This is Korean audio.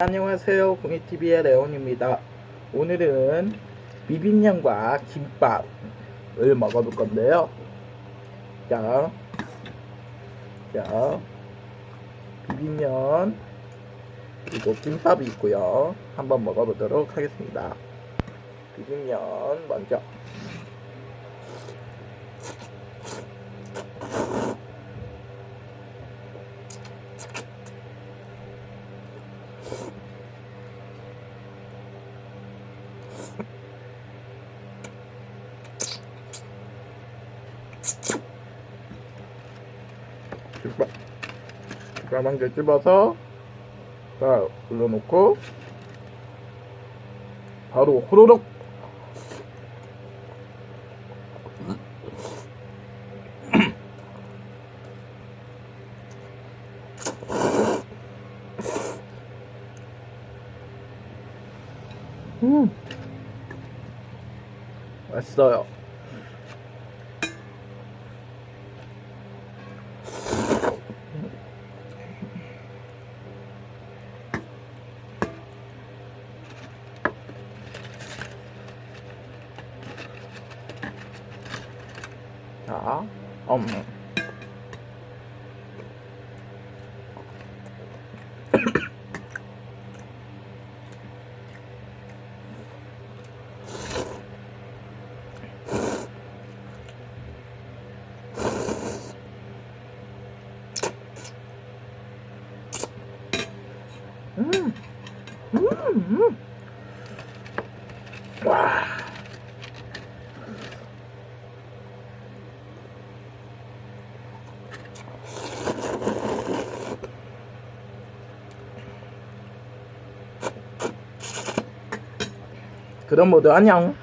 안녕하세요. 공이TV의 레온입니다. 오늘은 비빔면과 김밥을 먹어볼 건데요. 자, 자, 비빔면 그리고 김밥이 있고요. 한번 먹어보도록 하겠습니다. 비빔면 먼저. 김밥. 김밥 한 개 집어서 자 올려놓고 바로 호로록 음 맛있어요. 자, 음. 음, 음, 음. 그럼 모두 안녕.